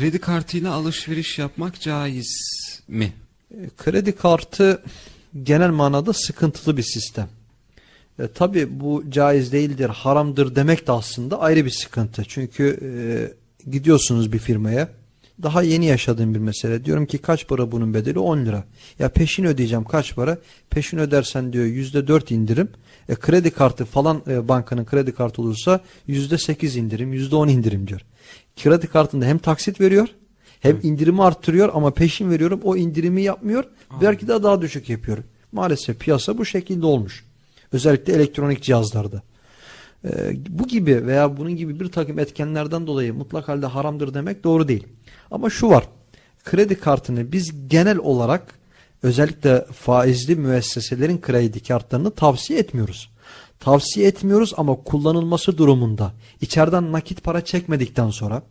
Kredi kartıyla alışveriş yapmak caiz mi? Kredi kartı genel manada sıkıntılı bir sistem. E, Tabi bu caiz değildir, haramdır demek de aslında ayrı bir sıkıntı. Çünkü e, gidiyorsunuz bir firmaya, daha yeni yaşadığım bir mesele. Diyorum ki kaç para bunun bedeli? 10 lira. Ya peşin ödeyeceğim kaç para? Peşin ödersen diyor %4 indirim. E, kredi kartı falan e, bankanın kredi kartı olursa %8 indirim, %10 indirim diyor. Kredi kartında hem taksit veriyor hem indirimi arttırıyor ama peşin veriyorum o indirimi yapmıyor. Belki de daha düşük yapıyor. Maalesef piyasa bu şekilde olmuş. Özellikle elektronik cihazlarda. Ee, bu gibi veya bunun gibi bir takım etkenlerden dolayı mutlak halde haramdır demek doğru değil. Ama şu var. Kredi kartını biz genel olarak özellikle faizli müesseselerin kredi kartlarını tavsiye etmiyoruz. Tavsiye etmiyoruz ama kullanılması durumunda içeriden nakit para çekmedikten sonra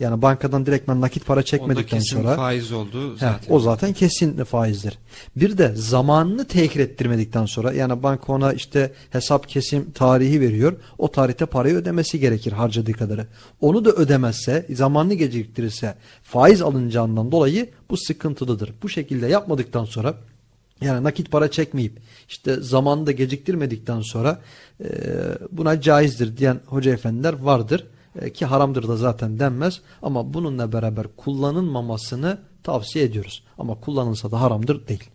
yani bankadan direktmen nakit para çekmedikten kesin sonra faiz oldu He, zaten. o zaten kesin faizdir. Bir de zamanını tehir ettirmedikten sonra yani banka ona işte hesap kesim tarihi veriyor. O tarihte parayı ödemesi gerekir harcadığı kadarı. Onu da ödemezse, zamanını geciktirirse faiz alınacağından dolayı bu sıkıntılıdır. Bu şekilde yapmadıktan sonra yani nakit para çekmeyip işte zamanını da geciktirmedikten sonra e, buna caizdir diyen hoca efendiler vardır. E, ki haramdır da zaten denmez ama bununla beraber kullanılmamasını tavsiye ediyoruz. Ama kullanılsa da haramdır değil.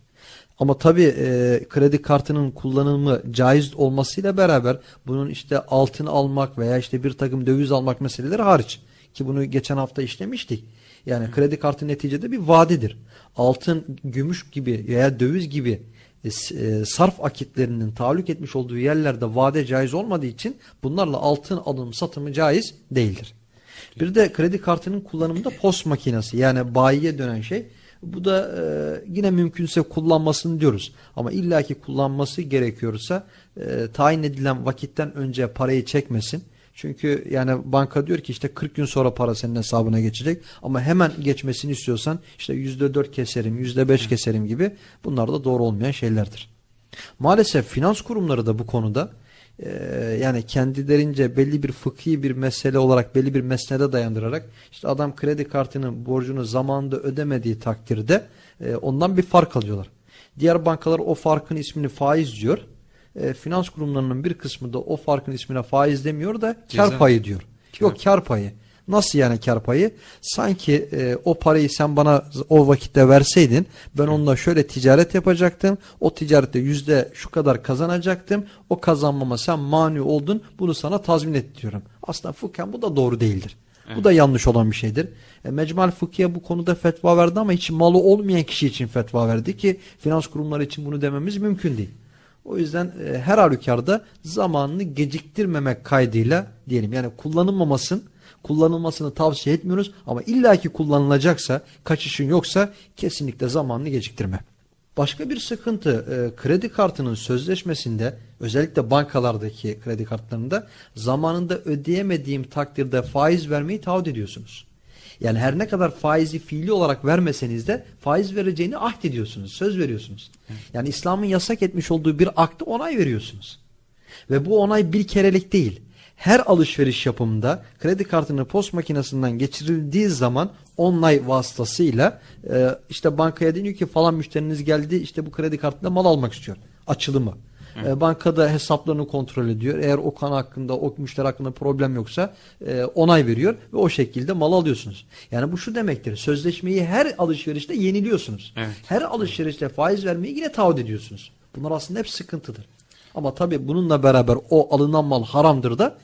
Ama tabii e, kredi kartının kullanımı caiz olmasıyla beraber bunun işte altın almak veya işte bir takım döviz almak meseleleri hariç. Ki bunu geçen hafta işlemiştik. Yani kredi kartı neticede bir vadedir. Altın, gümüş gibi veya döviz gibi e, e, sarf akitlerinin tahallük etmiş olduğu yerlerde vade caiz olmadığı için bunlarla altın alım satımı caiz değildir. Bir de kredi kartının kullanımında post makinesi yani bayiye dönen şey. Bu da e, yine mümkünse kullanmasını diyoruz. Ama illaki kullanması gerekiyorsa e, tayin edilen vakitten önce parayı çekmesin. Çünkü yani banka diyor ki işte 40 gün sonra para senin hesabına geçecek. Ama hemen geçmesini istiyorsan işte %4 keserim, %5 keserim gibi bunlar da doğru olmayan şeylerdir. Maalesef finans kurumları da bu konuda e, yani kendilerince belli bir fıkhi bir mesele olarak belli bir mesnede dayandırarak işte adam kredi kartının borcunu zamanında ödemediği takdirde e, ondan bir fark alıyorlar. Diğer bankalar o farkın ismini faiz diyor. E, finans kurumlarının bir kısmı da o farkın ismine faiz demiyor da kar Ceza. payı diyor. Yok kar payı. Nasıl yani kar payı? Sanki e, o parayı sen bana o vakitte verseydin ben onunla şöyle ticaret yapacaktım. O ticarette yüzde şu kadar kazanacaktım. O kazanmama sen mani oldun. Bunu sana tazmin et diyorum. Aslında fıkhen bu da doğru değildir. Bu da yanlış olan bir şeydir. E, Mecmal Fıkhiye bu konuda fetva verdi ama hiç malı olmayan kişi için fetva verdi ki finans kurumları için bunu dememiz mümkün değil. O yüzden e, her halükarda zamanını geciktirmemek kaydıyla diyelim yani kullanılmamasın kullanılmasını tavsiye etmiyoruz ama illaki kullanılacaksa kaçışın yoksa kesinlikle zamanını geciktirme. Başka bir sıkıntı e, kredi kartının sözleşmesinde özellikle bankalardaki kredi kartlarında zamanında ödeyemediğim takdirde faiz vermeyi taahhüt ediyorsunuz. Yani her ne kadar faizi fiili olarak vermeseniz de faiz vereceğini ahd ediyorsunuz, söz veriyorsunuz. Yani İslam'ın yasak etmiş olduğu bir akta onay veriyorsunuz. Ve bu onay bir kerelik değil. Her alışveriş yapımında kredi kartının post makinesinden geçirildiği zaman onay vasıtasıyla e, işte bankaya deniyor ki falan müşteriniz geldi işte bu kredi kartıyla mal almak istiyor. Açılımı. E, bankada hesaplarını kontrol ediyor. Eğer o kan hakkında, o müşteri hakkında problem yoksa e, onay veriyor ve o şekilde mal alıyorsunuz. Yani bu şu demektir. Sözleşmeyi her alışverişte yeniliyorsunuz. Evet. Her alışverişte faiz vermeyi yine taahhüt ediyorsunuz. Bunlar aslında hep sıkıntıdır. Ama tabii bununla beraber o alınan mal haramdır da